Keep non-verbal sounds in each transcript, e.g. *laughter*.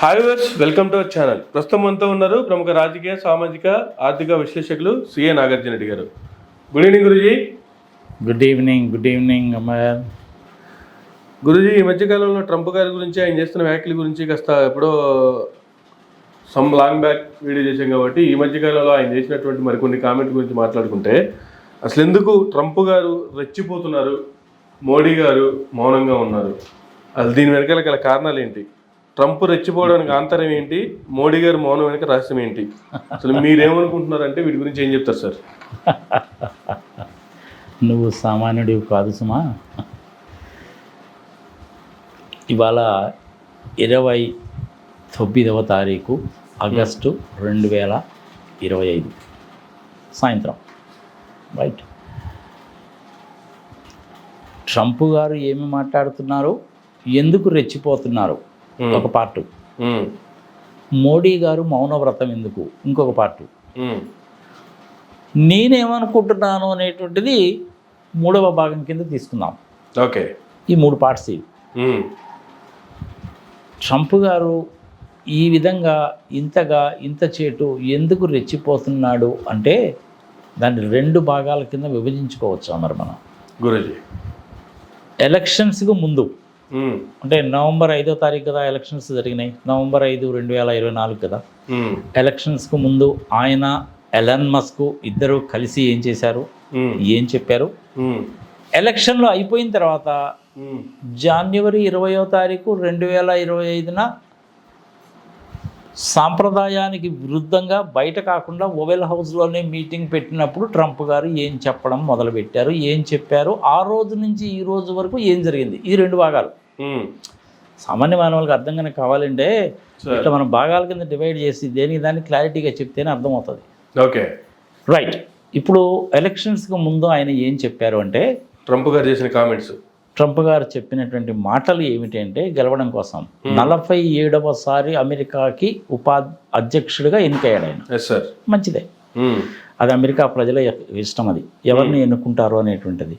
Hi viewers welcome to our channel ప్రస్తుతం మనతో ఉన్నారు ప్రముఖ రాజకీయ సామాజిక ఆర్థిక విశ్లేషకులు CA Nagarjuna Reddy garu. Good evening Guruji. Good evening good evening అమ్మాయి గురుజీ ఈ మధ్యకాలంలో ట్రంప్ గారి గురించి ఆయన చేస్తున్న వ్యాఖ్యల గురించి కాస్త ఎప్పుడో సమ్ లాంగ్ బ్యాక్ వీడియో చేశాం కాబట్టి ఈ మధ్యకాలంలో ఆయన చేసినటువంటి మరికొన్ని కామెంట్ గురించి మాట్లాడుకుంటే అసలు ఎందుకు ట్రంప్ గారు రెచ్చిపోతున్నారు మోడీ గారు మౌనంగా ఉన్నారు? అసలు దీని వెనకాల గల కారణాలు ఏంటి? ట్రంప్ రెచ్చిపోవడానికి ఆంతరం ఏంటి? మోడీ గారు మౌనం వెనక రహస్యం ఏంటి? అసలు మీరేమనుకుంటున్నారంటే వీటి గురించి ఏం చెప్తారు సార్? నువ్వు సామాన్యుడివి కాదు సుమా. ఇవాళ ఇరవై తొమ్మిదవ తారీఖు ఆగస్టు రెండు వేల ఇరవై ఐదు సాయంత్రం. రైట్ ట్రంప్ గారు ఏమి మాట్లాడుతున్నారు? ఎందుకు రెచ్చిపోతున్నారు? ఒక పార్టు. మోడీ గారు మౌనవ్రతం ఎందుకు? ఇంకొక పార్టు. నేనేమనుకుంటున్నాను అనేటువంటిది మూడవ భాగం కింద తీసుకుందాం. ఓకే. ఈ మూడు పార్ట్స్ ఇవి. ట్రంప్ గారు ఈ విధంగా ఇంతగా ఇంత చేటు ఎందుకు రెచ్చిపోతున్నాడు అంటే దాన్ని రెండు భాగాల కింద విభజించుకోవచ్చు అన్నారు మనం? గురూజీ. ఎలక్షన్స్కు ముందు అంటే నవంబర్ ఐదో తారీఖు కదా ఎలక్షన్స్ జరిగినాయి. నవంబర్ ఐదు రెండు వేల ఇరవై నాలుగు కదా. ఎలక్షన్స్కు ముందు ఆయన ఎలన్ మస్క్ ఇద్దరు కలిసి ఏం చేశారు? ఏం చెప్పారు? ఎలక్షన్లు అయిపోయిన తర్వాత జనవరి ఇరవయో తారీఖు రెండు వేల ఇరవై ఐదున సాంప్రదాయానికి విరుద్ధంగా బయట కాకుండా ఓవెల్ హౌస్లోనే మీటింగ్ పెట్టినప్పుడు ట్రంప్ గారు ఏం చెప్పడం మొదలుపెట్టారు ఏం చెప్పారు ఆ రోజు నుంచి ఈ రోజు వరకు ఏం జరిగింది? ఈ రెండు భాగాలు. సామాన్య మానవులకు అర్థం కనుక కావాలంటే ఇట్లా మనం భాగాల కింద డివైడ్ చేసి దేనికి దాన్ని క్లారిటీగా చెప్తేనే అర్థమవుతుంది. ఓకే. రైట్. ఇప్పుడు ఎలక్షన్స్కి ముందు ఆయన ఏం చెప్పారు అంటే ట్రంప్ గారు చేసిన కామెంట్స్. ట్రంప్ గారు చెప్పినటువంటి మాటలు ఏమిటంటే గెలవడం కోసం. నలభై ఏడవసారి అమెరికాకి ఉపా అధ్యక్షుడిగా ఎన్నికయ్యాడు ఆయన. మంచిదే. ఉమ్, అది అమెరికా ప్రజల ఇష్టం అది. ఎవరిని ఎన్నుకుంటారు అనేటువంటిది.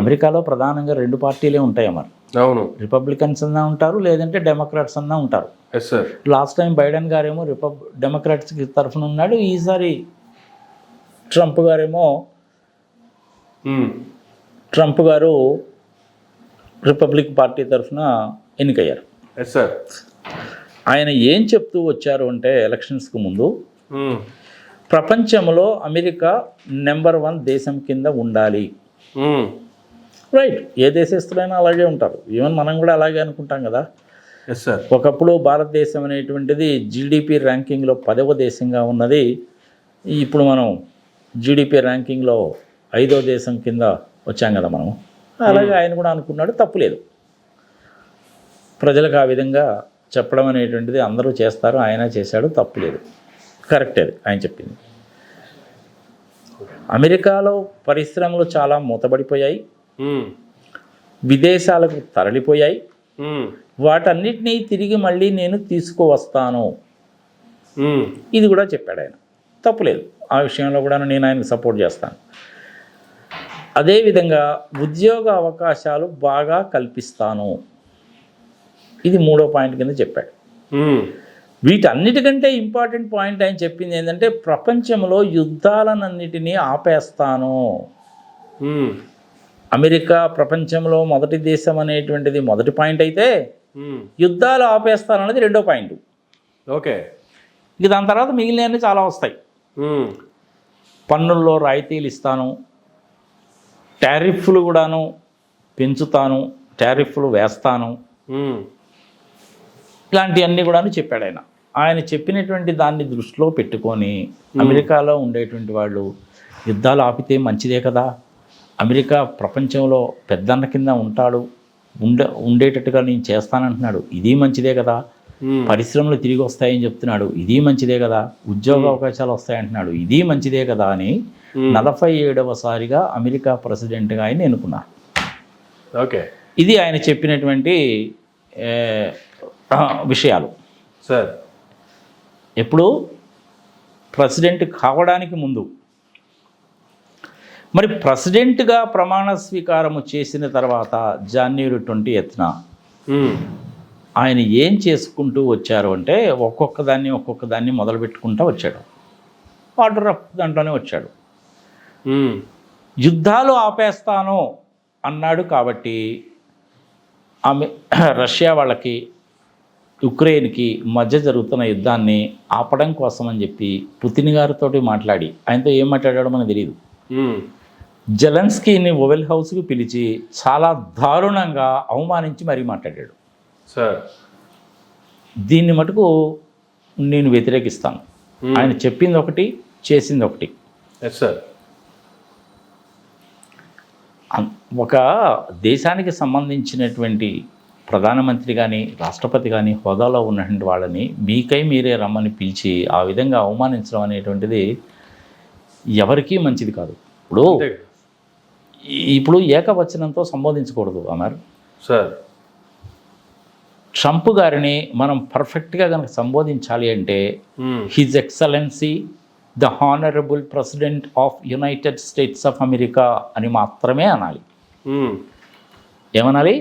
అమెరికాలో ప్రధానంగా రెండు పార్టీలే ఉంటాయి మరి అవును. రిపబ్లికన్స్ అన్నా ఉంటారు లేదంటే డెమోక్రాట్స్ అన్నా ఉంటారు. లాస్ట్ టైం బైడెన్ గారేమో రిపబ్ డెమోక్రాట్స్కి తరఫున ఉన్నాడు ఈసారి ట్రంప్ గారేమో ట్రంప్ గారు రిపబ్లిక్ పార్టీ తరఫున ఎన్నికయ్యారు. సార్ ఆయన ఏం చెప్తూ వచ్చారు అంటే ఎలక్షన్స్కి ముందు ఉమ్, ప్రపంచంలో అమెరికా నెంబర్ వన్ దేశం కింద ఉండాలి. రైట్ ఏ దేశస్తులైనా అలాగే ఉంటారు. ఈవెన్ మనం కూడా అలాగే అనుకుంటాం కదా. ఒకప్పుడు భారతదేశం అనేటువంటిది జీడిపి ర్యాంకింగ్లో పదవ దేశంగా ఉన్నది. ఇప్పుడు మనం జీడిపి ర్యాంకింగ్లో ఐదో దేశం కింద వచ్చాం కదా మనం అలాగే ఆయన కూడా అనుకున్నాడు తప్పులేదు ప్రజలకు ఆ విధంగా చెప్పడం అనేటువంటిది అందరూ చేస్తారు ఆయన చేశాడు తప్పులేదు కరెక్ట్ అది ఆయన చెప్పింది. అమెరికాలో పరిశ్రమలు చాలా మూతబడిపోయాయి. విదేశాలకు తరలిపోయాయి. వాటన్నిటినీ తిరిగి మళ్ళీ నేను తీసుకువస్తాను. ఇది కూడా చెప్పాడు ఆయన. తప్పులేదు ఆ విషయంలో కూడా నేను ఆయనకు సపోర్ట్ చేస్తాను. అదేవిధంగా ఉద్యోగ అవకాశాలు బాగా కల్పిస్తాను. ఇది మూడో పాయింట్ కింద చెప్పాడు. వీటన్నిటికంటే ఇంపార్టెంట్ పాయింట్ ఆయన చెప్పింది ఏంటంటే ప్రపంచంలో యుద్ధాలన్నిటినీ ఆపేస్తాను. అమెరికా ప్రపంచంలో మొదటి దేశం అనేటువంటిది మొదటి పాయింట్ అయితే యుద్ధాలు ఆపేస్తానన్నది రెండో పాయింట్. ఓకే. ఇక దాని తర్వాత మిగిలినవన్నీ చాలా వస్తాయి. పన్నుల్లో రాయితీలు ఇస్తాను. టారిఫ్లు కూడాను పెంచుతాను టారిఫ్లు వేస్తాను. ఇలాంటివన్నీ కూడాను చెప్పాడు ఆయన. ఆయన చెప్పినటువంటి దాన్ని దృష్టిలో పెట్టుకొని అమెరికాలో ఉండేటువంటి వాళ్ళు యుద్ధాలు ఆపితే మంచిదే కదా. అమెరికా ప్రపంచంలో పెద్దన్న కింద ఉంటాడు. ఉండే ఉండేటట్టుగా నేను చేస్తానంటున్నాడు. ఇది మంచిదే కదా. పరిశ్రమలు తిరిగి వస్తాయని చెప్తున్నాడు. ఇది మంచిదే కదా. ఉద్యోగ అవకాశాలు వస్తాయంటున్నాడు. ఇది మంచిదే కదా అని నలభై ఏడవసారిగా అమెరికా ప్రెసిడెంట్గా ఆయన ఎన్నుకున్నారు. ఓకే. ఇది ఆయన చెప్పినటువంటి విషయాలు. సార్. ఎప్పుడు ప్రెసిడెంట్ కావడానికి ముందు మరి ప్రెసిడెంట్గా ప్రమాణ స్వీకారము చేసిన తర్వాత జాన్యురి ట్వంటీ ఎత్న ఉమ్, ఆయన ఏం చేసుకుంటూ వచ్చారు అంటే ఒక్కొక్క దాన్ని ఒక్కొక్క దాన్ని మొదలు పెట్టుకుంటూ వచ్చాడు. ఆర్డర్ ఆఫ్ దాంట్లోనే వచ్చాడు. యుద్ధాలు ఆపేస్తాను అన్నాడు కాబట్టి ఆమె *clears throat* రష్యా వాళ్ళకి ఉక్రెయిన్కి మధ్య జరుగుతున్న యుద్ధాన్ని ఆపడం కోసం అని చెప్పి పుతిన్ గారితో మాట్లాడి. ఆయనతో ఏం మాట్లాడాడో మనకు తెలియదు జెలెన్స్కీని ఓవెల్ హౌస్కి పిలిచి చాలా దారుణంగా అవమానించి మరీ మాట్లాడాడు. సార్. దీన్ని మటుకు నేను వ్యతిరేకిస్తాను. ఆయన చెప్పింది ఒకటి చేసింది ఒకటి. Yes sir. ఒక దేశానికి సంబంధించినటువంటి ప్రధానమంత్రి కానీ రాష్ట్రపతి కానీ హోదాలో ఉన్నటువంటి వాళ్ళని మీకై మీరే రమ్మని పిలిచి ఆ విధంగా అవమానించడం అనేటువంటిది ఎవరికీ మంచిది కాదు. ఇప్పుడు ఇప్పుడు ఏకవచనంతో సంబోధించకూడదు అమర్. సార్. ట్రంప్ గారిని మనం పర్ఫెక్ట్గా కనుక సంబోధించాలి అంటే his excellency the honourable president of United States of America అని మాత్రమే అనాలి. ఉమ్, ఏమనాలి?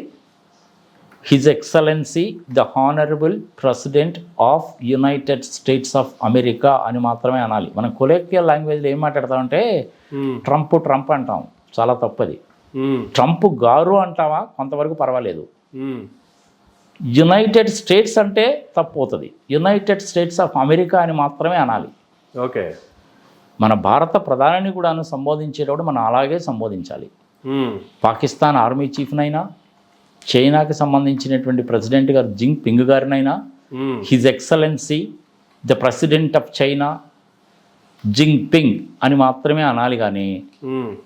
His excellency the honourable president of United States of America అని మాత్రమే అనాలి. మనం కొలేక్యల్ లాంగ్వేజ్లో ఏం మాట్లాడతామంటే ఉమ్, ట్రంప్ ట్రంప్ అంటాం. చాలా తప్పది. ఉమ్, ట్రంప్ గారు అంటావా? కొంతవరకు పర్వాలేదు. యునైటెడ్ స్టేట్స్ అంటే తప్పు అవుతుంది. యునైటెడ్ స్టేట్స్ ఆఫ్ అమెరికా అని మాత్రమే అనాలి. ఓకే. మన భారత ప్రధానిని కూడాను సంబోధించేటప్పుడు మనం అలాగే సంబోధించాలి. పాకిస్తాన్ ఆర్మీ చీఫ్నైనా చైనాకి సంబంధించినటువంటి ప్రెసిడెంట్ గారు జింగ్ ping గారినైనా his excellency the president of China Jinping అని మాత్రమే అనాలి కానీ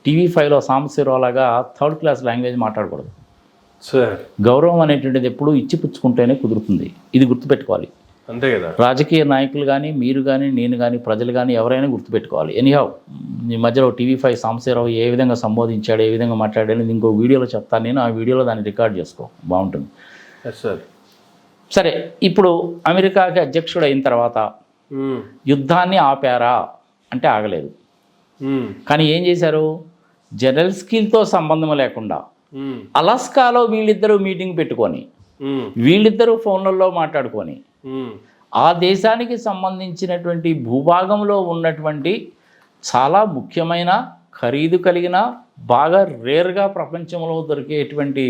టీవీ ఫైవ్లో సాంబశివరావులాగా థర్డ్ క్లాస్ లాంగ్వేజ్ మాట్లాడకూడదు. సార్. గౌరవం అనేటువంటిది ఎప్పుడూ ఇచ్చిపుచ్చుకుంటేనే కుదురుతుంది. ఇది గుర్తుపెట్టుకోవాలి. అంతే కదా. రాజకీయ నాయకులు కానీ మీరు కానీ నేను కానీ ప్రజలు కానీ ఎవరైనా గుర్తుపెట్టుకోవాలి. ఎనీహావ్ ఈ మధ్యలో టీవీ ఫైవ్ సాంబశివరావు ఏ విధంగా సంబోధించాడు ఏ విధంగా మాట్లాడాడు ఇంకో వీడియోలో చెప్తాను నేను. ఆ వీడియోలో దాన్ని రికార్డ్ చేసుకో. బాగుంటుంది. సార్ సరే ఇప్పుడు అమెరికాకి అధ్యక్షుడు అయిన తర్వాత యుద్ధాన్ని ఆపారా? అంటే ఆగలేదు. కానీ ఏం చేశారు? జెనెల్స్కీలతో సంబంధం లేకుండా అలాస్కాలో వీళ్ళిద్దరూ మీటింగ్ పెట్టుకొని వీళ్ళిద్దరూ ఫోన్లలో మాట్లాడుకొని ఆ దేశానికి సంబంధించినటువంటి భూభాగంలో ఉన్నటువంటి చాలా ముఖ్యమైన ఖరీదు కలిగిన బాగా రేర్గా ప్రపంచంలో దొరికేటువంటి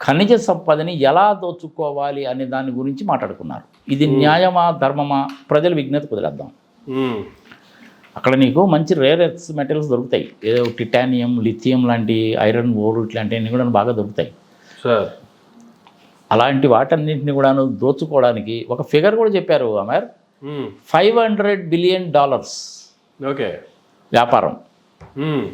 ఖనిజ సంపదని ఎలా దోచుకోవాలి అనే దాని గురించి మాట్లాడుకున్నారు. ఇది న్యాయమా ధర్మమా? ప్రజలు విజ్ఞత కుదిరేద్దాం అక్కడ నీకు మంచి రేర్ ఎర్త్స్ మెటల్స్ దొరుకుతాయి. ఏదో టిటానియం లిథియం లాంటి ఐరన్ ఓర్ ఇట్లాంటివన్నీ కూడా బాగా దొరుకుతాయి. అలాంటి వాటన్నింటిని కూడాను దోచుకోవడానికి ఒక ఫిగర్ కూడా చెప్పారు Amar. Um, five hundred billion dollars okay. వ్యాపారం. ఉమ్,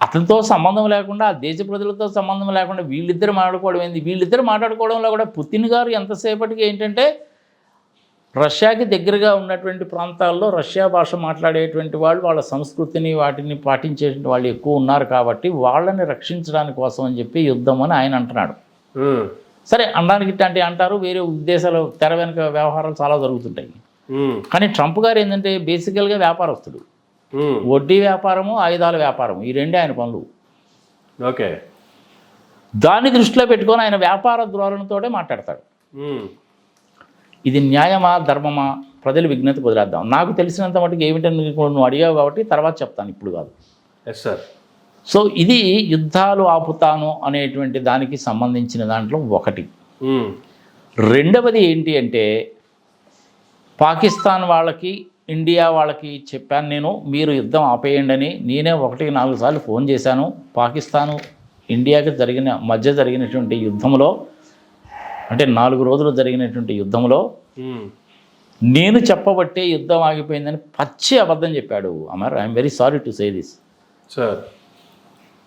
అతనితో సంబంధం లేకుండా ఆ దేశ ప్రజలతో సంబంధం లేకుండా వీళ్ళిద్దరు మాట్లాడుకోవడం ఏంది? వీళ్ళిద్దరు మాట్లాడుకోవడంలో కూడా పుతిన్ గారు ఎంతసేపటికి ఏంటంటే రష్యాకి దగ్గరగా ఉన్నటువంటి ప్రాంతాల్లో రష్యా భాష మాట్లాడేటువంటి వాళ్ళు వాళ్ళ సంస్కృతిని వాటిని పాటించేటువంటి వాళ్ళు ఎక్కువ ఉన్నారు కాబట్టి వాళ్ళని రక్షించడానికి కోసం అని చెప్పి యుద్ధం అని ఆయన అంటున్నాడు. ఉమ్, సరే అనడానికి ఇట్లాంటి అంటారు వేరే ఉద్దేశాలు తెర వెనుక వ్యవహారాలు చాలా జరుగుతుంటాయి. కానీ ట్రంప్ గారు ఏంటంటే బేసికల్గా వ్యాపారస్తుడు. వడ్డీ వ్యాపారము ఆయుధాల వ్యాపారము ఈ రెండే ఆయన పనులు. ఓకే. దాన్ని దృష్టిలో పెట్టుకొని ఆయన వ్యాపార ధోరణితోటే మాట్లాడతాడు. ఇది న్యాయమా ధర్మమా? ప్రజలు విజ్ఞత కుదిరేద్దాం నాకు తెలిసినంత మటుకు ఏమిటని నువ్వు అడిగావు కాబట్టి తర్వాత చెప్తాను ఇప్పుడు కాదు. ఎస్ సార్ సో ఇది యుద్ధాలు ఆపుతాను అనేటువంటి దానికి సంబంధించిన దాంట్లో ఒకటి. రెండవది ఏంటి అంటే పాకిస్తాన్ వాళ్ళకి ఇండియా వాళ్ళకి చెప్పాను నేను మీరు యుద్ధం ఆపేయండి అని నేనే ఒకటికి నాలుగు సార్లు ఫోన్ చేశాను. పాకిస్తాను ఇండియాకి జరిగిన మధ్య జరిగినటువంటి యుద్ధంలో అంటే నాలుగు రోజులు జరిగినటువంటి యుద్ధంలో నేను చెప్పబట్టే యుద్ధం ఆగిపోయిందని పచ్చి అబద్ధం చెప్పాడు Amar. I'm very sorry to say this. Sir.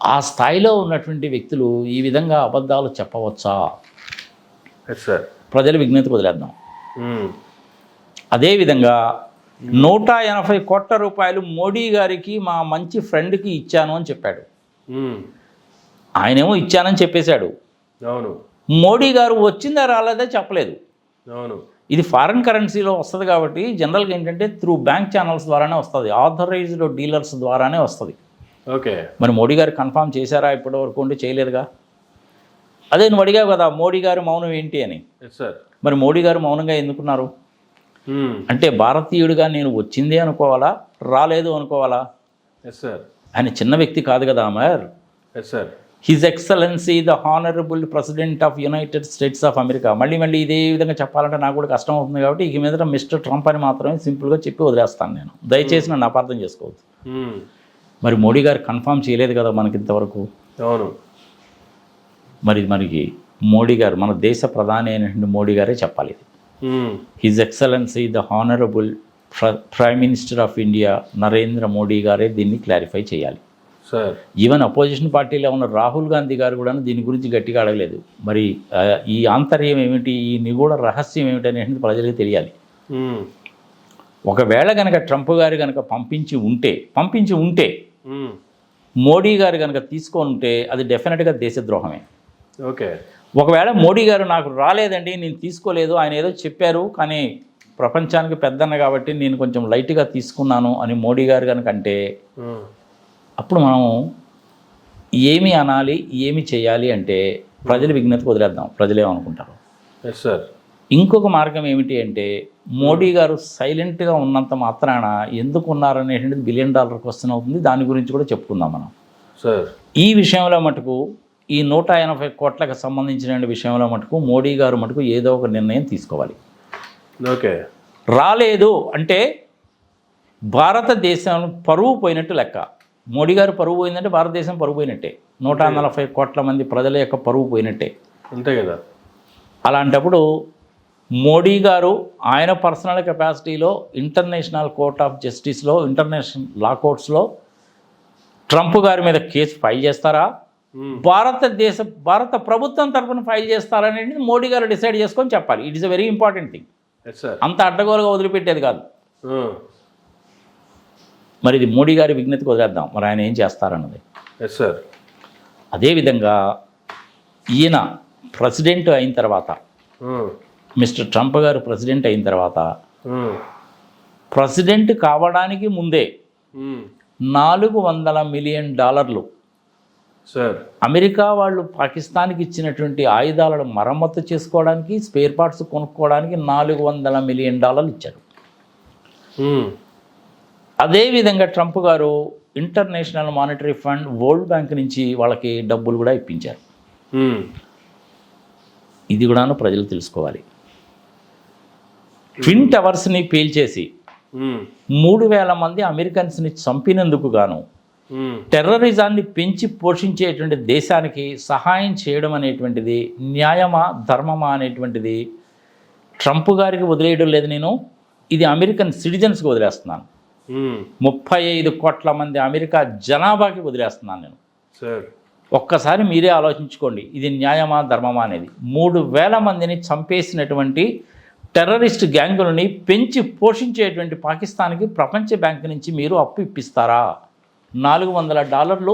ఆ స్థాయిలో ఉన్నటువంటి వ్యక్తులు ఈ విధంగా అబద్ధాలు చెప్పవచ్చా? సార్ ప్రజలు విజ్ఞత వదిలేద్దాం. ఉమ్, అదేవిధంగా నూట ఎనభై కోట్ల రూపాయలు మోడీ గారికి మా మంచి ఫ్రెండ్కి ఇచ్చాను అని చెప్పాడు. ఉమ్, ఆయనేమో ఇచ్చానని చెప్పేశాడు. అవును. మోడీ గారు వచ్చిందా రాలేదా చెప్పలేదు. అవును. ఇది ఫారిన్ కరెన్సీలో వస్తుంది కాబట్టి జనరల్గా ఏంటంటే త్రూ బ్యాంక్ ఛానల్స్ ద్వారానే వస్తుంది. ఆథరైజ్డ్ డీలర్స్ ద్వారానే వస్తుంది. ఓకే. మరి మోడీ గారు కన్ఫామ్ చేశారా ఇప్పటి వరకు ఉండి? చేయలేదుగా? అదే నువ్వు అడిగావు కదా మోడీ గారు మౌనం ఏంటి అని. సార్ మరి మోడీ గారు మౌనంగా ఎందుకున్నారు? మ్మ్. అంటే భారతీయుడిగా నేను వచ్చిందే అనుకోవాలా రాలేదు అనుకోవాలా? ఎస్ సార్ ఆయన చిన్న వ్యక్తి కాదు కదా Amar. Yes sir his excellency the honourable president of United States of America మళ్ళీ మళ్ళీ ఇదే విధంగా చెప్పాలంటే నాకు కూడా కష్టం అవుతుంది కాబట్టి ఇక మీద మిస్టర్ ట్రంప్ అని మాత్రమే సింపుల్గా చెప్పి వదిలేస్తాను నేను. దయచేసి నన్ను అపార్థం చేసుకోవద్దు. మ్మ్. మరి మోడీ గారు కన్ఫర్మ్ చేయలేదు కదా మనకి ఇంతవరకు అవును మరి మనకి మోడీ గారు మన దేశ ప్రధాని అయినటువంటి మోడీ గారే చెప్పాలి. His excellency the honourable prime minister of India Narendra Modi గారే దీన్ని క్లారిఫై చేయాలి సార్ ఈవెన్ అపోజిషన్ పార్టీలో ఉన్న రాహుల్ గాంధీ గారు కూడా దీని గురించి గట్టిగా అడగలేదు మరి ఈ ఆంతర్యం ఏమిటి ఈ నిగూఢ రహస్యం ఏమిటి అనేది ప్రజలకు తెలియాలి. ఒకవేళ కనుక ట్రంప్ గారు కనుక పంపించి ఉంటే పంపించి ఉంటే. మోడీ గారు కనుక తీసుకొని ఉంటే అది డెఫినెట్గా దేశద్రోహమే. ఓకే. ఒకవేళ మోడీ గారు నాకు రాలేదండి నేను తీసుకోలేదు ఆయన ఏదో చెప్పారు కానీ ప్రపంచానికి పెద్దన్న కాబట్టి నేను కొంచెం లైట్గా తీసుకున్నాను అని మోడీ గారు కనుక అంటే. అప్పుడు మనం ఏమి అనాలి ఏమి చేయాలి అంటే ప్రజల విజ్ఞతకు వదిలేద్దాం. ప్రజలేమనుకుంటారు ఎస్ సార్ ఇంకొక మార్గం ఏమిటి అంటే మోడీ గారు సైలెంట్గా ఉన్నంత మాత్రాన ఎందుకు ఉన్నారనేటువంటిది బిలియన్ డాలర్ క్వశ్చన్ అవుతుంది. దాని గురించి కూడా చెప్పుకుందాం మనం. సార్. ఈ విషయంలో మటుకు ఈ నూట ఎనభై కోట్లకు సంబంధించిన విషయంలో మటుకు మోడీ గారు మటుకు ఏదో ఒక నిర్ణయం తీసుకోవాలి. ఓకే. రాలేదు అంటే భారతదేశం పరువు పోయినట్టు లెక్క. మోడీ గారు పరువు పోయిందంటే భారతదేశం పరువు పోయినట్టే. నూట నలభై కోట్ల మంది ప్రజల యొక్క పరువు పోయినట్టే. అంతే కదా. అలాంటప్పుడు మోడీ గారు ఆయన పర్సనల్ కెపాసిటీలో ఇంటర్నేషనల్ కోర్ట్ ఆఫ్ జస్టిస్లో ఇంటర్నేషనల్ లా కోర్ట్స్లో ట్రంప్ గారి మీద కేసు ఫైల్ చేస్తారా. భారతదేశ భారత ప్రభుత్వం తరఫున ఫైల్ చేస్తారనేది మోడీ గారు డిసైడ్ చేసుకొని చెప్పాలి. It is a very important thing అంత అడ్డగోలుగా వదిలిపెట్టేది కాదు. మరి ఇది మోడీ గారి విజ్ఞతకు వదిలేద్దాం. మరి ఆయన ఏం చేస్తారన్నది? ఎస్ సార్ అదేవిధంగా ఈయన ప్రెసిడెంట్ అయిన తర్వాత. మిస్టర్ ట్రంప్ గారు ప్రెసిడెంట్ అయిన తర్వాత. ప్రెసిడెంట్ కావడానికి ముందే. నాలుగు వందల మిలియన్ డాలర్లు సార్ అమెరికా వాళ్ళు పాకిస్తాన్కి ఇచ్చినటువంటి ఆయుధాలను మరమ్మతు చేసుకోవడానికి స్పేర్ పార్ట్స్ కొనుక్కోవడానికి నాలుగు వందల మిలియన్ డాలర్లు ఇచ్చారు. అదేవిధంగా Trump garu International Monetary Fund World Bank నుంచి వాళ్ళకి డబ్బులు కూడా ఇప్పించారు. ఇది కూడాను ప్రజలు తెలుసుకోవాలి ట్విన్ టవర్స్ని పేల్చేసి. మూడు వేల మంది అమెరికన్స్ని చంపినందుకు గాను. టెర్రరిజాన్ని పెంచి పోషించేటువంటి దేశానికి సహాయం చేయడం అనేటువంటిది న్యాయమా ధర్మమా అనేటువంటిది ట్రంప్ గారికి వదిలేయడం లేదు నేను ఇది అమెరికన్ సిటిజన్స్కి వదిలేస్తున్నాను. ముప్పై ఐదు కోట్ల మంది అమెరికా జనాభాకి వదిలేస్తున్నాను నేను సార్ ఒక్కసారి మీరే ఆలోచించుకోండి ఇది న్యాయమా ధర్మమా అనేది మూడు వేల మందిని చంపేసినటువంటి టెర్రరిస్ట్ గ్యాంగులని పెంచి పోషించేటువంటి పాకిస్తాన్కి ప్రపంచ బ్యాంక్ నుంచి మీరు అప్పు ఇప్పిస్తారా? నాలుగు వందల డాలర్లు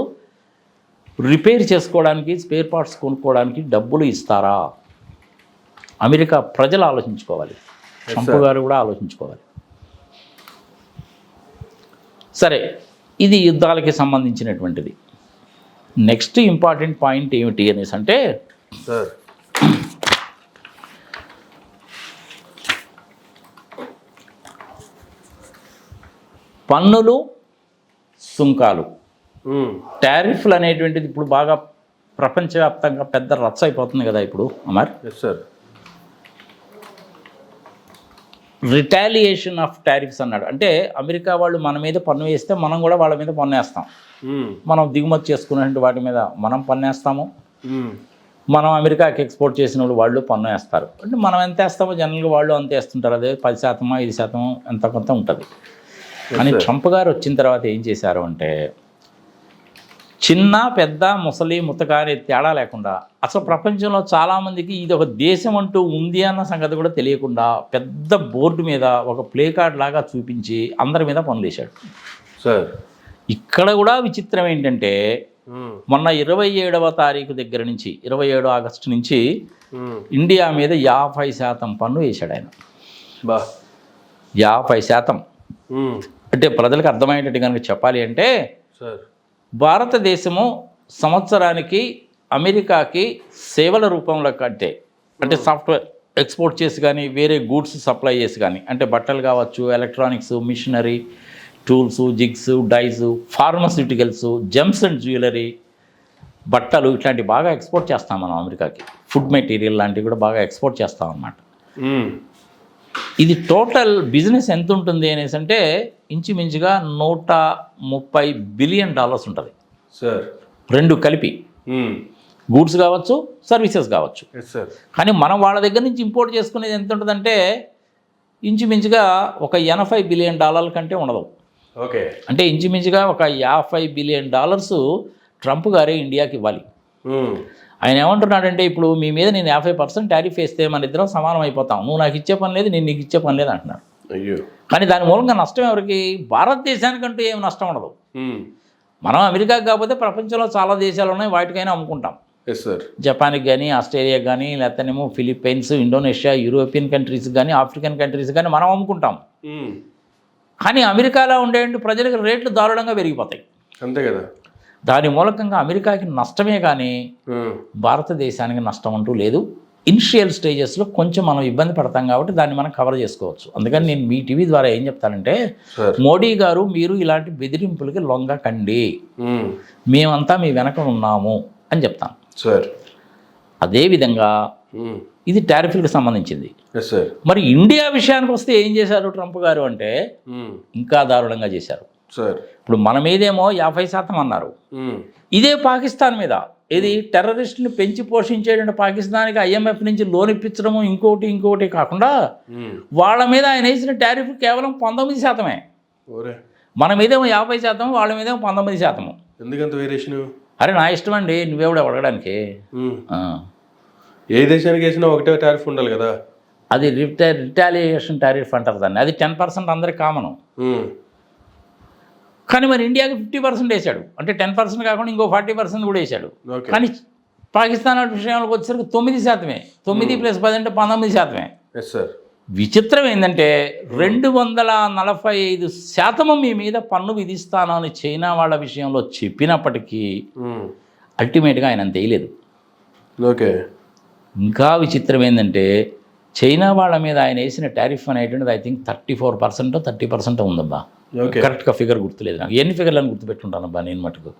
రిపేర్ చేసుకోవడానికి స్పేర్ పార్ట్స్ కొనుక్కోవడానికి డబ్బులు ఇస్తారా? అమెరికా ప్రజలు ఆలోచించుకోవాలి. ట్రంప్ గారు కూడా ఆలోచించుకోవాలి. సరే ఇది యుద్ధాలకి సంబంధించినటువంటిది. నెక్స్ట్ ఇంపార్టెంట్ పాయింట్ ఏమిటి అనేసి అంటే సార్ పన్నులు సుంకాలు. టారిఫ్లు అనేటువంటిది ఇప్పుడు బాగా ప్రపంచవ్యాప్తంగా పెద్ద రచ్చ అయిపోతుంది కదా ఇప్పుడు Amar? Sir retaliation of tariffs అన్నాడు. అంటే అమెరికా వాళ్ళు మన మీద పన్ను వేస్తే మనం కూడా వాళ్ళ మీద పన్ను వేస్తాం. మనం దిగుమతి చేసుకున్నటువంటి వాటి మీద మనం పన్ను వేస్తాము. మనం అమెరికాకి ఎక్స్పోర్ట్ చేసిన వాళ్ళు వాళ్ళు పన్ను వేస్తారు. అంటే మనం ఎంత వేస్తామో జనరల్గా వాళ్ళు అంత వేస్తుంటారు. అదే పది శాతం ఐదు శాతం ఎంత కొంత ఉంటుంది. కానీ. ట్రంప్ గారు వచ్చిన తర్వాత ఏం చేశారు అంటే చిన్న పెద్ద ముసలి ముతక అనే తేడా లేకుండా అసలు ప్రపంచంలో చాలామందికి ఇది ఒక దేశం అంటూ ఉంది అన్న సంగతి కూడా తెలియకుండా పెద్ద బోర్డు మీద ఒక ప్లే కార్డ్ లాగా చూపించి అందరి మీద పనులు వేశాడు సార్ ఇక్కడ కూడా విచిత్రం ఏంటంటే మ్మ్. మొన్న ఇరవై ఏడవ తారీఖు దగ్గర నుంచి ఇరవై ఏడు ఆగస్టు నుంచి మ్మ్. ఇండియా మీద యాభై శాతం పన్ను వేశాడు ఆయన యాభై శాతం మ్మ్. అంటే ప్రజలకు అర్థమయ్యేటట్టు కనుక చెప్పాలి అంటే భారతదేశము సంవత్సరానికి అమెరికాకి సేవల రూపంలో కంటే అంటే సాఫ్ట్వేర్ ఎక్స్పోర్ట్ చేసి కానీ వేరే గూడ్స్ సప్లై చేసి కానీ అంటే బట్టలు కావచ్చు electronics machinery tools jigs dies pharmaceuticals gems and jewellery బట్టలు ఇట్లాంటివి బాగా ఎక్స్పోర్ట్ చేస్తాం మనం అమెరికాకి. ఫుడ్ మెటీరియల్ లాంటివి కూడా బాగా ఎక్స్పోర్ట్ చేస్తాం అన్నమాట. మ్మ్. ఇది టోటల్ బిజినెస్ ఎంత ఉంటుంది అనేసి అంటే ఇంచుమించుగా నూట ముప్పై బిలియన్ డాలర్స్ ఉంటుంది. సార్. రెండు కలిపి. గూడ్స్ కావచ్చు సర్వీసెస్ కావచ్చు. కానీ మనం వాళ్ళ దగ్గర నుంచి ఇంపోర్ట్ చేసుకునేది ఎంత ఉంటుందంటే ఇంచుమించుగా ఒక ఎనభై బిలియన్ డాలర్ల కంటే ఉండదు. ఓకే. అంటే ఇంచుమించుగా ఒక యాభై బిలియన్ డాలర్స్ ట్రంప్ గారే ఇండియాకి ఇవ్వాలి. ఆయన ఏమంటున్నాడంటే ఇప్పుడు మీ మీద నేను యాభై పర్సెంట్ టారిఫ్ వేస్తే మన ఇద్దరం సమానం అయిపోతాం. నువ్వు నాకు ఇచ్చే పని లేదు నేను నీకు ఇచ్చే పని లేదు అంటున్నాడు. అయ్యో. కానీ దాని మూలంగా నష్టం ఎవరికి? భారతదేశానికంటూ ఏమి నష్టం ఉండదు. మనం అమెరికాకి కాకపోతే ప్రపంచంలో చాలా దేశాలు ఉన్నాయి వాటికైనా అమ్ముకుంటాం. జపాన్కి కానీ ఆస్ట్రేలియాకి కానీ లేకపోతేనేమో ఫిలిప్పైన్స్ ఇండోనేషియా యూరోపియన్ కంట్రీస్ కానీ ఆఫ్రికన్ కంట్రీస్ కానీ మనం అమ్ముకుంటాం. మ్మ్. కానీ అమెరికాలో ఉండే ప్రజలకు రేట్లు దారుణంగా పెరిగిపోతాయి. అంతే కదా. దాని మూలకంగా అమెరికాకి నష్టమే కానీ. భారతదేశానికి నష్టం అంటూ లేదు. ఇనిషియల్ స్టేజెస్లో కొంచెం మనం ఇబ్బంది పడతాం కాబట్టి దాన్ని మనం కవర్ చేసుకోవచ్చు. అందుకని నేను మీ టీవీ ద్వారా ఏం చెప్తానంటే మోడీ గారు మీరు ఇలాంటి బెదిరింపులకి లొంగకండి మ్మ్. మేమంతా మీ వెనక ఉన్నాము అని చెప్తాను. సార్. అదేవిధంగా. ఇది టారిఫ్లకు సంబంధించింది. మరి ఇండియా విషయానికి వస్తే ఏం చేశారు ట్రంప్ గారు అంటే. ఇంకా దారుణంగా చేశారు. సార్. ఇప్పుడు మన మీదేమో యాభై శాతం అన్నారు. ఇదే పాకిస్తాన్ మీద. ఇది టెర్రరిస్టుని పెంచి పోషించేటువంటి పాకిస్తాన్కి ఐఎంఎఫ్ నుంచి లోన్ ఇప్పించడము ఇంకోటి ఇంకోటి కాకుండా. వాళ్ళ మీద ఆయన వేసిన టారిఫ్ కేవలం పంతొమ్మిది శాతమే. మన మీదేమో యాభై శాతం వాళ్ళ మీదేమో పంతొమ్మిది శాతము. ఎందుకంత వేరియేషన్? అరే నా ఇష్టం అండి నువ్వెవడ అడగడానికి. ఏ దేశానికి వేసినా ఒకటే టారిఫ్ ఉండాలి కదా. అది రిటా రిటాలియేషన్ టారిఫ్ అంటారు దాన్ని. అది టెన్ పర్సెంట్ అందరికి కామను. కానీ మరి ఇండియాకి ఫిఫ్టీ పర్సెంట్ వేశాడు. అంటే టెన్ పర్సెంట్ కాకుండా ఇంకో ఫార్టీ పర్సెంట్ కూడా వేశాడు. కానీ పాకిస్తాన్ విషయంలోకి వచ్చేసరికి తొమ్మిది శాతమే. తొమ్మిది ప్లస్ పది అంటే పంతొమ్మిది శాతమే. ఎస్ సార్ విచిత్రం ఏంటంటే రెండు వందల నలభై ఐదు శాతము మీ మీద పన్ను విధిస్తాను అని చైనా వాళ్ళ విషయంలో చెప్పినప్పటికీ మ్మ్. అల్టిమేట్గా ఆయన అంత వేయలేదు. ఓకే. ఇంకా విచిత్రం ఏంటంటే చైనా వాళ్ళ మీద ఆయన వేసిన టారిఫ్ అనేటువంటిది I think thirty four percent thirty percent ఉందబ్బా. కరెక్ట్గా ఫిగర్ గుర్తులేదు నాకు. ఎన్ని ఫిగర్లను గుర్తుపెట్టుకుంటానబ్బా నేను మటుకు?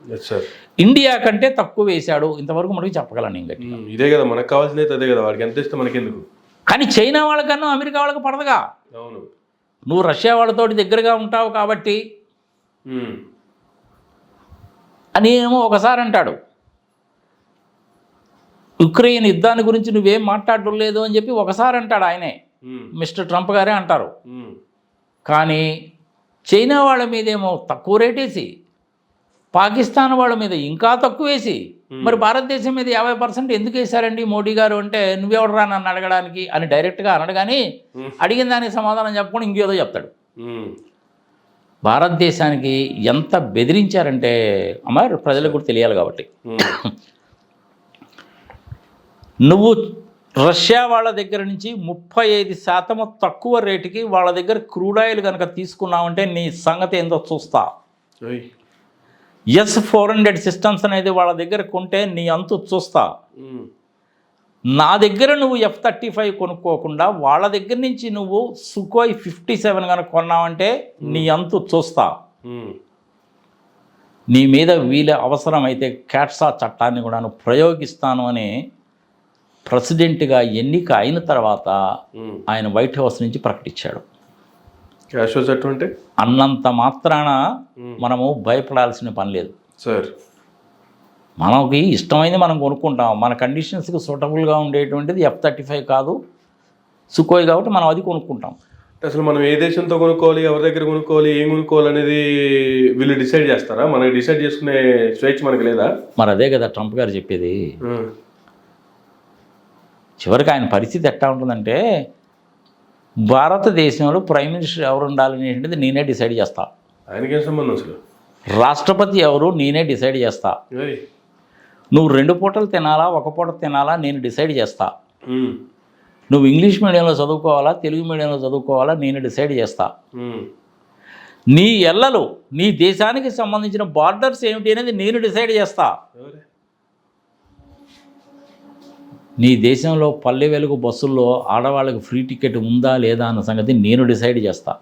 ఇండియా కంటే తక్కువ వేశాడు ఇంతవరకు మనకి చెప్పగలను ఇంకా. ఇదే కదా మనకు కావాల్సినది అదే కదా వాడికి ఎంత ఇస్తే మనకెందుకు? కానీ చైనా వాళ్ళకన్నా అమెరికా వాళ్ళకి పడదుగా. అవును. నువ్వు రష్యా వాళ్ళతోటి దగ్గరగా ఉంటావు కాబట్టి. అని ఏమో ఒకసారి అంటాడు. ఉక్రెయిన్ యుద్ధాన్ని గురించి నువ్వేం మాట్లాడడం లేదు అని చెప్పి ఒకసారి అంటాడు ఆయనే. మిస్టర్ ట్రంప్ గారే అంటారు. కానీ చైనా వాళ్ళ మీదేమో తక్కువ రేటేసి పాకిస్తాన్ వాళ్ళ మీద ఇంకా తక్కువ వేసి మరి భారతదేశం మీద యాభై పర్సెంట్ ఎందుకు వేశారండి మోడీ గారు అంటే నువ్వెవడరా నన్ను అడగడానికి అని డైరెక్ట్గా అనడు కానీ Hmm. అడిగిన దానికి సమాధానం చెప్పకుండా ఇంకేదో చెప్తాడు. భారతదేశానికి ఎంత బెదిరించారంటే అమ్మ ప్రజలకు కూడా తెలియాలి కాబట్టి. నువ్వు రష్యా వాళ్ళ దగ్గర నుంచి ముప్పై ఐదు శాతము తక్కువ రేటుకి వాళ్ళ దగ్గర క్రూడ్ ఆయిల్ కనుక తీసుకున్నావంటే నీ సంగతి ఏందో చూస్తా. ఎస్ ఫోర్ హండ్రెడ్ సిస్టమ్స్ అనేది వాళ్ళ దగ్గర కొంటే నీ అంతు చూస్తా. నా దగ్గర నువ్వు ఎఫ్ థర్టీ ఫైవ్ కొనుక్కోకుండా వాళ్ళ దగ్గర నుంచి నువ్వు సుకోయ్ ఫిఫ్టీ సెవెన్ కనుక కొన్నావంటే నీ అంతు చూస్తా. నీ మీద వీల అవసరమైతే క్యాట్సా చట్టాన్ని కూడా ప్రయోగిస్తాను అని ప్రెసిడెంట్గా ఎన్నిక అయిన తర్వాత. ఆయన వైట్ హౌస్ నుంచి ప్రకటించాడు. అంటే అన్నంత మాత్రాన. మనము భయపడాల్సిన పని లేదు. సార్. మనకి ఇష్టమైంది మనం కొనుక్కుంటాం. మన కండిషన్స్కి సూటబుల్గా ఉండేటువంటిది ఎఫ్ థర్టీ ఫైవ్ కాదు. సుకోయ్ కాబట్టి మనం అది కొనుక్కుంటాం. అసలు మనం ఏ దేశంతో కొనుక్కోవాలి ఎవరి దగ్గర కొనుక్కోవాలి ఏం కొనుక్కోవాలి అనేది వీళ్ళు డిసైడ్ చేస్తారా? మనకి డిసైడ్ చేసుకునే స్వేచ్ఛ మనకి లేదా? మరి అదే కదా ట్రంప్ గారు చెప్పేది. చివరికి ఆయన పరిస్థితి ఎట్లా ఉంటుందంటే భారతదేశంలో ప్రైమ్ మినిస్టర్ ఎవరు ఉండాలనేటువంటిది నేనే డిసైడ్ చేస్తా ఆయనకేం సంబంధం అసలు రాష్ట్రపతి ఎవరు నేనే డిసైడ్ చేస్తా. నువ్వు రెండు పూటలు తినాలా ఒక పూట తినాలా నేను డిసైడ్ చేస్తా. నువ్వు ఇంగ్లీష్ మీడియంలో చదువుకోవాలా తెలుగు మీడియంలో చదువుకోవాలా నేను డిసైడ్ చేస్తా. నీ ఎల్లలు నీ దేశానికి సంబంధించిన బార్డర్స్ ఏమిటి అనేది నేను డిసైడ్ చేస్తా? నీ దేశంలో పల్లె వెలుగు బస్సుల్లో ఆడవాళ్ళకి ఫ్రీ టికెట్ ఉందా లేదా అన్న సంగతి నేను డిసైడ్ చేస్తా.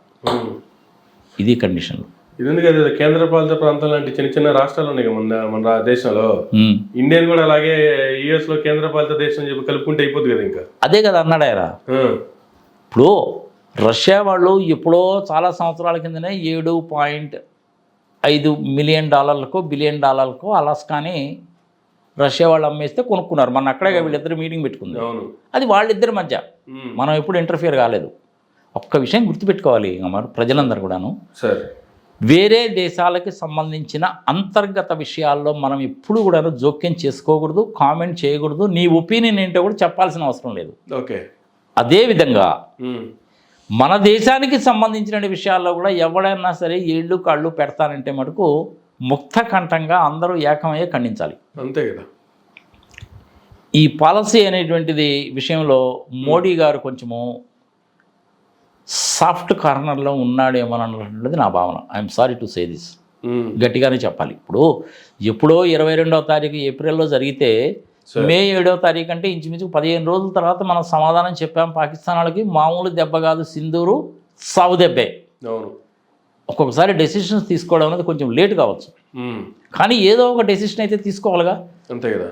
ఇది కండిషన్ ఇది ఉంది కదా కేంద్ర పాలిత ప్రాంతం లాంటి చిన్న చిన్న రాష్ట్రాలు ఉన్నాయి మన దేశంలో. ఇండియన్ కూడా అలాగే యుఎస్లో కేంద్ర పాలిత దేశం చెప్పి కలుపుకుంటే అయిపోద్ది కదా ఇంకా. అదే కదా అన్నాడు ఆయన. ఇప్పుడు రష్యా వాళ్ళు ఎప్పుడో చాలా సంవత్సరాల కిందనే ఏడు పాయింట్ ఐదు మిలియన్ డాలర్లకు బిలియన్ డాలర్లకు అలాస్కాని రష్యా వాళ్ళు అమ్మేస్తే కొనుక్కున్నారు. మన అక్కడే వీళ్ళిద్దరు మీటింగ్ పెట్టుకుంది. అది వాళ్ళిద్దరి మధ్య. మనం ఎప్పుడు ఇంటర్ఫియర్ కాలేదు. ఒక్క విషయం గుర్తుపెట్టుకోవాలి ఇంకా మరి ప్రజలందరూ కూడాను. సరే. వేరే దేశాలకి సంబంధించిన అంతర్గత విషయాల్లో మనం ఎప్పుడు కూడా జోక్యం చేసుకోకూడదు కామెంట్ చేయకూడదు. నీ ఒపీనియన్ ఏంటో కూడా చెప్పాల్సిన అవసరం లేదు. ఓకే. అదేవిధంగా. మన దేశానికి సంబంధించిన విషయాల్లో కూడా ఎవడైనా సరే ఏళ్ళు కాళ్ళు పెడతానంటే మటుకు ముక్త కంఠంగా అందరూ ఏకమయ్యే ఖండించాలి. అంతే కదా. ఈ పాలసీ అనేటువంటిది విషయంలో మోడీ గారు కొంచెము సాఫ్ట్ కార్నర్లో ఉన్నాడేమో అన్నటువంటిది నా భావన. I'm sorry to say this. గట్టిగానే చెప్పాలి. ఇప్పుడు ఎప్పుడో ఇరవై రెండవ తారీఖు ఏప్రిల్లో జరిగితే మే ఏడవ తారీఖు అంటే ఇంచుమించు పదిహేను రోజుల తర్వాత మనం సమాధానం చెప్పాం పాకిస్తాన్ వాళ్ళకి మామూలు దెబ్బ కాదు సింధూరు సావు దెబ్బే. అవును. ఒక్కొక్కసారి డెసిషన్స్ తీసుకోవడం అనేది కొంచెం లేట్ కావచ్చు. కానీ ఏదో ఒక డెసిషన్ అయితే తీసుకోవాలిగా. అంతే కదా.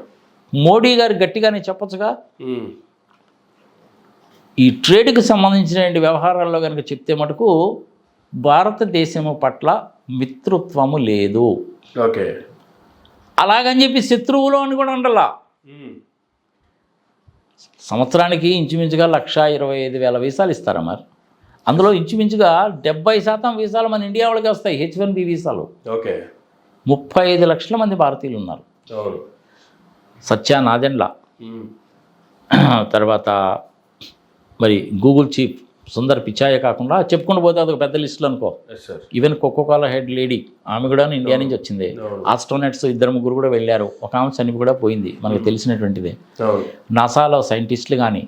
మోడీ గారు గట్టిగానే చెప్పొచ్చుగా. ఈ ట్రేడ్కి సంబంధించిన వ్యవహారాల్లో కనుక చెప్తే మటుకు భారతదేశము పట్ల మిత్రుత్వము లేదు. ఓకే. అలాగని చెప్పి శత్రువులు అని కూడా ఉండలా. సంవత్సరానికి ఇంచుమించుగా లక్ష ఇరవై ఐదు వేల వీసాలు ఇస్తారా మరి? అందులో ఇంచుమించుగా డెబ్బై శాతం వీసాలు మన ఇండియా వాళ్ళకి వస్తాయి హెచ్ వన్ బి వీసాలు. ఓకే. ముప్పై ఐదు లక్షల మంది భారతీయులు ఉన్నారు. సత్యా నాదెండ్ల. తర్వాత మరి గూగుల్ చీఫ్ సుందర్ పిచాయ్ కాకుండా చెప్పుకుంటూ పోతే అదొక పెద్ద లిస్టులు అనుకో. ఈవెన్ కోకోకాలా హెడ్ లేడీ ఆమె కూడా ఇండియా నుంచి వచ్చింది. ఆస్ట్రోనెట్స్ ఇద్దరు ముగ్గురు కూడా వెళ్ళారు. ఒక ఆమె చనిపి కూడా పోయింది. మనకు తెలిసినటువంటిదే. నాసాలో సైంటిస్టులు కానీ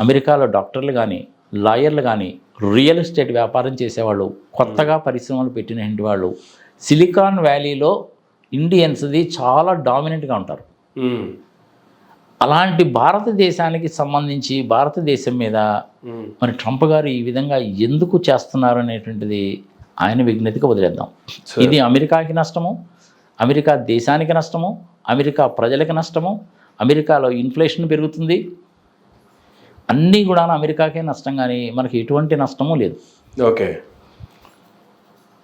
అమెరికాలో డాక్టర్లు కానీ లాయర్లు కానీ రియల్ ఎస్టేట్ వ్యాపారం చేసేవాళ్ళు కొత్తగా పరిశ్రమలు పెట్టినటువంటి వాళ్ళు సిలికాన్ వ్యాలీలో ఇండియన్స్ది చాలా డామినెంట్గా ఉంటారు ఉమ్. అలాంటి భారతదేశానికి సంబంధించి భారతదేశం మీద ఉమ్. మరి ట్రంప్ గారు ఈ విధంగా ఎందుకు చేస్తున్నారు అనేటువంటిది ఆయన విజ్ఞతకి వదిలేద్దాం. ఇది అమెరికాకి నష్టము అమెరికా దేశానికి నష్టము అమెరికా ప్రజలకి నష్టము అమెరికాలో ఇన్ఫ్లేషన్ పెరుగుతుంది అన్నీ కూడా అమెరికాకే నష్టం కానీ మనకి ఎటువంటి నష్టము లేదు. ఓకే.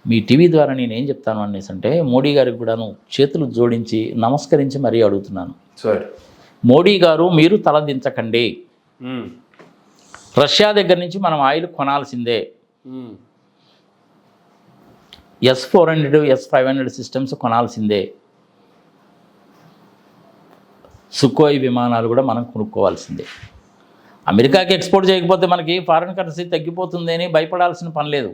మీ టీవీ ద్వారా నేను ఏం చెప్తాను అనేసి అంటే మోడీ గారికి కూడాను చేతులు జోడించి నమస్కరించి మరీ అడుగుతున్నాను. సార్. మోడీ గారు మీరు తలదించకండి. రష్యా దగ్గర నుంచి మనం oil కొనాల్సిందే. S four hundred S five hundred systems కొనాల్సిందే. Sukhoi విమానాలు కూడా మనం కొనుక్కోవాల్సిందే. అమెరికాకి ఎక్స్పోర్ట్ చేయకపోతే మనకి ఫారిన్ కరెన్సీ తగ్గిపోతుంది అని భయపడాల్సిన పని లేదు.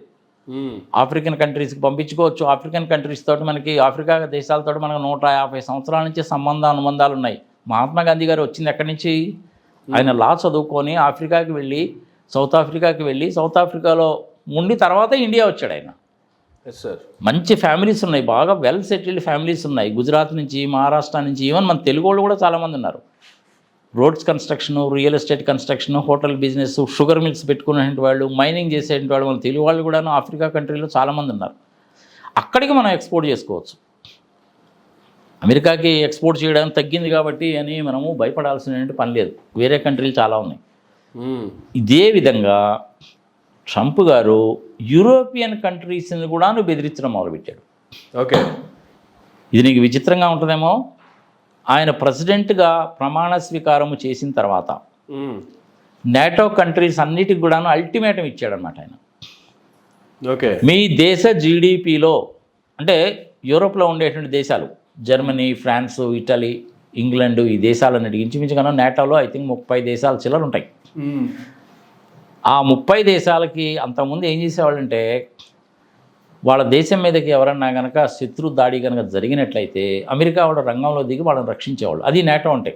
ఆఫ్రికన్ కంట్రీస్కి పంపించుకోవచ్చు. ఆఫ్రికన్ కంట్రీస్ తోటి మనకి ఆఫ్రికా దేశాలతో మనకు నూట యాభై సంవత్సరాల నుంచి సంబంధ అనుబంధాలు ఉన్నాయి. మహాత్మా గాంధీ గారు వచ్చింది ఎక్కడి నుంచి? ఆయన లా చదువుకొని ఆఫ్రికాకి వెళ్ళి సౌత్ ఆఫ్రికాకి వెళ్ళి సౌత్ ఆఫ్రికాలో ఉండి తర్వాత ఇండియా వచ్చాడు ఆయన. సార్ మంచి ఫ్యామిలీస్ ఉన్నాయి. బాగా వెల్ సెటిల్డ్ ఫ్యామిలీస్ ఉన్నాయి. గుజరాత్ నుంచి మహారాష్ట్ర నుంచి ఈవెన్ మన తెలుగు వాళ్ళు కూడా చాలామంది ఉన్నారు. Roads construction real estate construction hotel business sugar mills పెట్టుకునేటువంటి వాళ్ళు మైనింగ్ చేసేటువంటి వాళ్ళు మన తెలుగు వాళ్ళు కూడా ఆఫ్రికా కంట్రీలో చాలామంది ఉన్నారు. అక్కడికి మనం ఎక్స్పోర్ట్ చేసుకోవచ్చు. అమెరికాకి ఎక్స్పోర్ట్ చేయడానికి తగ్గింది కాబట్టి అని మనము భయపడాల్సిన పని లేదు. వేరే కంట్రీలు చాలా ఉన్నాయి. ఇదే విధంగా ట్రంప్ గారు యూరోపియన్ కంట్రీస్ని కూడా బెదిరించడం మొదలుపెట్టాడు. ఓకే. ఇది నీకు విచిత్రంగా ఉంటుందేమో? ఆయన ప్రెసిడెంట్గా ప్రమాణ స్వీకారము చేసిన తర్వాత. నాటో కంట్రీస్ అన్నిటికి కూడాను అల్టిమేటం ఇచ్చాడనమాట ఆయన ఓకే మీ దేశ జీడిపిలో అంటే యూరోప్లో ఉండేటువంటి దేశాలు జర్మనీ ఫ్రాన్స్ ఇటలీ ఇంగ్లాండ్ ఈ దేశాలన్నిటి ఇంచుమించుగా నాటోలో ఐ థింక్ ముప్పై దేశాలు చిల్లర ఉంటాయి. ఆ ముప్పై దేశాలకి అంతకుముందు ఏం చేసేవాళ్ళంటే వాళ్ళ దేశం మీదకి ఎవరన్నా కనుక శత్రు దాడి కనుక జరిగినట్లయితే అమెరికా వాళ్ళ రంగంలో దిగి వాళ్ళని రక్షించేవాళ్ళు. అది నేటో అంటే.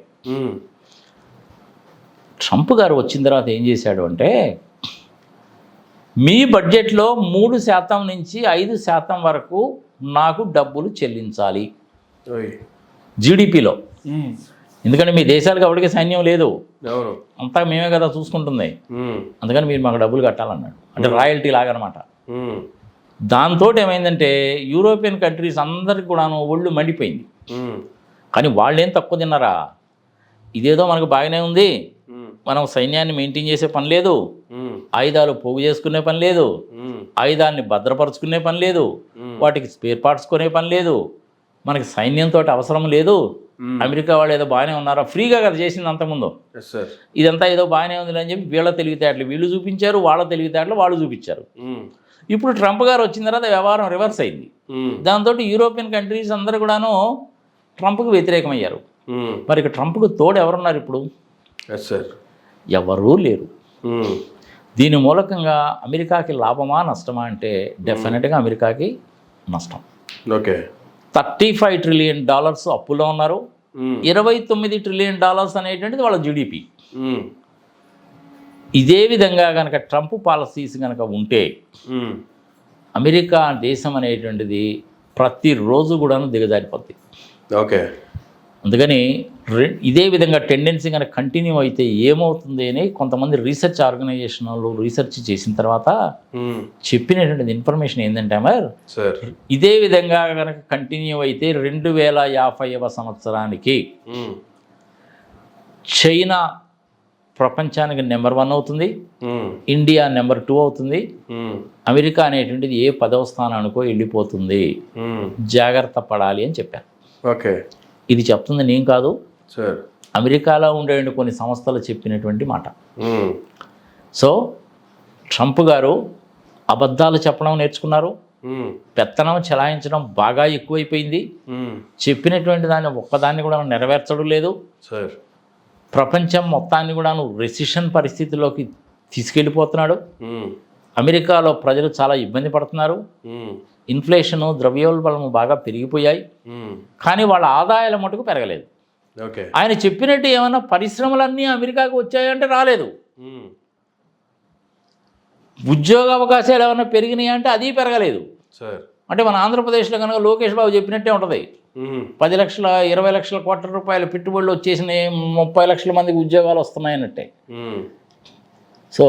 ట్రంప్ గారు వచ్చిన తర్వాత ఏం చేశాడు అంటే మీ బడ్జెట్లో మూడు శాతం నుంచి ఐదు శాతం వరకు నాకు డబ్బులు చెల్లించాలి. జీడిపిలో. ఎందుకంటే మీ దేశాలకు ఎవరికి సైన్యం లేదు. అంతా మేమే కదా చూసుకుంటుంది. అందుకని మీరు మాకు డబ్బులు కట్టాలన్నాడు. అంటే రాయల్టీ లాగనమాట. దాంతో ఏమైందంటే యూరోపియన్ కంట్రీస్ అందరికి కూడాను ఒళ్ళు మండిపోయింది. కానీ వాళ్ళు ఏం తక్కువ తిన్నారా? ఇదేదో మనకు బాగానే ఉంది. మనం సైన్యాన్ని మెయింటైన్ చేసే పని లేదు. ఆయుధాలు పోగు చేసుకునే పని లేదు. ఆయుధాన్ని భద్రపరుచుకునే పని లేదు. వాటికి స్పేర్ పార్ట్స్ కొనే పని లేదు. మనకి సైన్యంతో అవసరం లేదు. అమెరికా వాళ్ళు ఏదో బాగానే ఉన్నారా? ఫ్రీగా కదా చేసింది అంతకుముందు. ఇదంతా ఏదో బాగానే ఉంది అని చెప్పి వీళ్ళ తెలివితేటలు వీళ్ళు చూపించారు వాళ్ళ తెలివితేటలు వాళ్ళు చూపించారు. ఇప్పుడు ట్రంప్ గారు వచ్చిన తర్వాత వ్యవహారం రివర్స్ అయింది. దాంతో యూరోపియన్ కంట్రీస్ అందరూ కూడాను ట్రంప్కు వ్యతిరేకమయ్యారు. మరి ఇక ట్రంప్కు తోడు ఎవరున్నారు ఇప్పుడు? ఎవరూ లేరు. దీని మూలకంగా అమెరికాకి లాభమా నష్టమా అంటే డెఫినెట్గా అమెరికాకి నష్టం. Okay. Thirty five trillion dollars అప్పులో ఉన్నారు. ఇరవై తొమ్మిది ట్రిలియన్ డాలర్స్ అనేటువంటిది వాళ్ళ జీడిపి. ఇదే విధంగా కనుక ట్రంప్ పాలసీస్ కనుక ఉంటే అమెరికా దేశం అనేటువంటిది ప్రతిరోజు కూడాను దిగజారిపోద్ది. ఓకే. అందుకని ఇదే విధంగా టెండెన్సీ కనుక కంటిన్యూ అయితే ఏమవుతుంది అని కొంతమంది రీసెర్చ్ ఆర్గనైజేషన్ వాళ్ళు రీసెర్చ్ చేసిన తర్వాత చెప్పినటువంటి ఇన్ఫర్మేషన్ ఏంటంటే మరి సార్. ఇదే విధంగా కనుక కంటిన్యూ అయితే రెండు వేల యాభైవ సంవత్సరానికి చైనా ప్రపంచానికి నెంబర్ వన్ అవుతుంది. ఇండియా నెంబర్ టూ అవుతుంది. అమెరికా అనేటువంటిది ఏ పదవ స్థానానికో వెళ్ళిపోతుంది. జాగ్రత్త పడాలి అని చెప్పారు ఓకే. ఇది చెప్తుంది నేను కాదు. అమెరికాలో ఉండే కొన్ని సంస్థలు చెప్పినటువంటి మాట. సో ట్రంప్ గారు అబద్ధాలు చెప్పడం నేర్చుకున్నారు. పెత్తనం చెలాయించడం బాగా ఎక్కువైపోయింది. చెప్పినటువంటి దాన్ని ఒక్కదాన్ని కూడా నెరవేర్చడం లేదు. సార్. ప్రపంచం మొత్తాన్ని కూడా రెసిషన్ పరిస్థితిలోకి తీసుకెళ్ళిపోతున్నాడు. అమెరికాలో ప్రజలు చాలా ఇబ్బంది పడుతున్నారు. ఇన్ఫ్లేషను ద్రవ్యోల్బణము బాగా పెరిగిపోయాయి. కానీ వాళ్ళ ఆదాయాల మటుకు పెరగలేదు. ఓకే. ఆయన చెప్పినట్టు ఏమైనా పరిశ్రమలన్నీ అమెరికాకు వచ్చాయంటే రాలేదు. ఉద్యోగ అవకాశాలు ఏమైనా పెరిగినాయి అంటే అది పెరగలేదు. సార్. అంటే మన ఆంధ్రప్రదేశ్లో కనుక లోకేష్ బాబు చెప్పినట్టే ఉంటుంది. పది లక్షల ఇరవై లక్షల కోట్ల రూపాయల పెట్టుబడులు వచ్చేసినాయి ముప్పై లక్షల మందికి ఉద్యోగాలు వస్తున్నాయన్నట్టే సో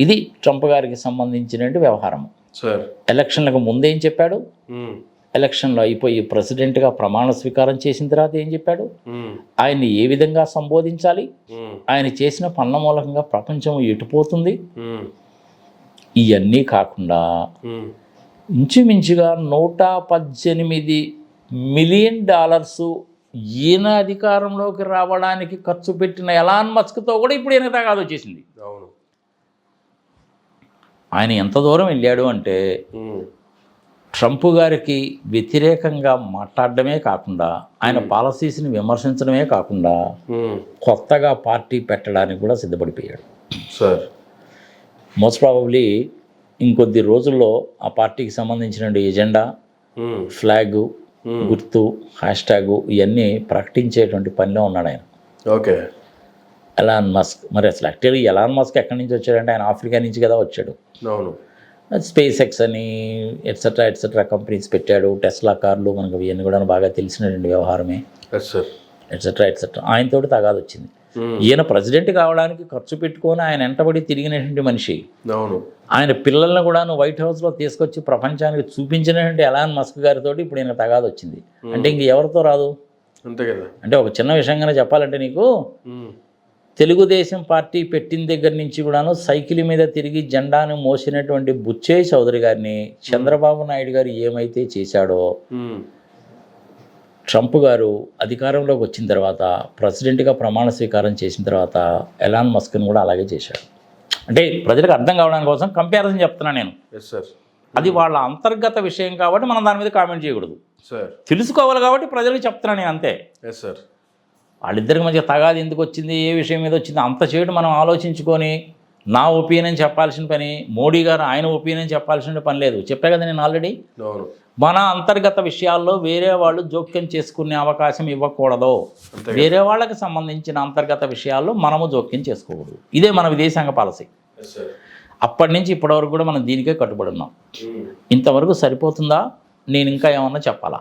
ఇది ట్రంప్ గారికి సంబంధించినటువంటి వ్యవహారం సార్. ఎలక్షన్లకు ముందేం చెప్పాడు? ఎలక్షన్లో అయిపోయి ప్రెసిడెంట్గా ప్రమాణ స్వీకారం చేసిన తర్వాత ఏం చెప్పాడు? ఆయన్ని ఏ విధంగా సంబోధించాలి? ఆయన చేసిన పనుల మూలకంగా ప్రపంచం ఎటుపోతుంది ఇవన్నీ కాకుండా ఇంచుమించుగా నూట పద్దెనిమిది మిలియన్ డాలర్స్ ఈయన అధికారంలోకి రావడానికి ఖర్చు పెట్టిన ఎలాన్ మస్క్తో కూడా ఇప్పుడు ఈయన తగాదు వచ్చేసింది. అవును. ఆయన ఎంత దూరం వెళ్ళాడు అంటే ట్రంప్ గారికి వ్యతిరేకంగా మాట్లాడడమే కాకుండా ఆయన పాలసీస్ని విమర్శించడమే కాకుండా కొత్తగా పార్టీ పెట్టడానికి కూడా సిద్ధపడిపోయాడు. సార్. మోస్ట్ ప్రాబబ్లీ ఇంకొద్ది రోజుల్లో ఆ పార్టీకి సంబంధించిన ఎజెండా ఫ్లాగు గుర్తు హ్యాష్ ట్యాగు ఇవన్నీ ప్రకటించేటువంటి పనిలో ఉన్నాడు ఆయన. ఓకే. ఎలాన్ మస్క్ మరి అసలు యాక్చువల్లీ ఎలాన్ మస్క్ ఎక్కడి నుంచి వచ్చాడంటే ఆయన ఆఫ్రికా నుంచి కదా వచ్చాడు. అవును. స్పేస్ ఎక్స్ అని ఎట్సెట్రా ఎట్సెట్రా కంపెనీస్ పెట్టాడు. టెస్లా కార్లు మనకు ఇవన్నీ కూడా బాగా తెలిసినటువంటి వ్యవహారమే. ఎట్సెట్రా ఎట్సెట్రా ఆయనతోటి తగాదు వచ్చింది ఈయన ప్రెసిడెంట్ కావడానికి ఖర్చు పెట్టుకొని ఆయన వెంటబడి తిరిగినటువంటి మనిషి. అవును. ఆయన పిల్లల్ని కూడా వైట్ హౌస్లో తీసుకొచ్చి ప్రపంచానికి చూపించినటువంటి ఎలాన్ మస్క్ గారితో ఇప్పుడు ఈయన తగాదు వచ్చింది. అంటే ఇంక ఎవరితో రాదు? అంతే కదా. అంటే ఒక చిన్న విషయంగానే చెప్పాలంటే నీకు ఉమ్, తెలుగుదేశం పార్టీ పెట్టిన దగ్గర నుంచి కూడాను సైకిల్ మీద తిరిగి జెండాను మోసినటువంటి బుచ్చే చౌదరి గారిని చంద్రబాబు నాయుడు గారు ఏమైతే చేశాడో ట్రంప్ గారు అధికారంలోకి వచ్చిన తర్వాత ప్రెసిడెంట్గా ప్రమాణ స్వీకారం చేసిన తర్వాత ఎలాన్ మస్క్ని కూడా అలాగే చేశాడు అంటే ప్రజలకు అర్థం కావడానికి కోసం కంపారిజన్ చెప్తున్నా నేను. ఎస్ సార్ అది వాళ్ళ అంతర్గత విషయం కాబట్టి మనం దాని మీద కామెంట్ చేయకూడదు. సార్ తెలుసుకోవాలి కాబట్టి ప్రజలకు చెప్తున్నా నేను అంతే. ఎస్ సార్ వాళ్ళిద్దరికి మధ్య తగాది ఎందుకు వచ్చింది ఏ విషయం మీద వచ్చింది అంత చేయడం మనం ఆలోచించుకొని నా ఒపీనియన్ చెప్పాల్సిన పని మోడీ గారు ఆయన ఒపీనియన్ చెప్పాల్సిన పని లేదు. చెప్పా కదా నేను ఆల్రెడీ? మన అంతర్గత విషయాల్లో వేరే వాళ్ళు జోక్యం చేసుకునే అవకాశం ఇవ్వకూడదు. వేరే వాళ్ళకి సంబంధించిన అంతర్గత విషయాల్లో మనము జోక్యం చేసుకోకూడదు. ఇదే మన విదేశాంగ పాలసీ. అప్పటి నుంచి ఇప్పటివరకు కూడా మనం దీనికే కట్టుబడి ఉన్నాం. ఉమ్, ఇంతవరకు సరిపోతుందా? నేను ఇంకా ఏమన్నా చెప్పాలా?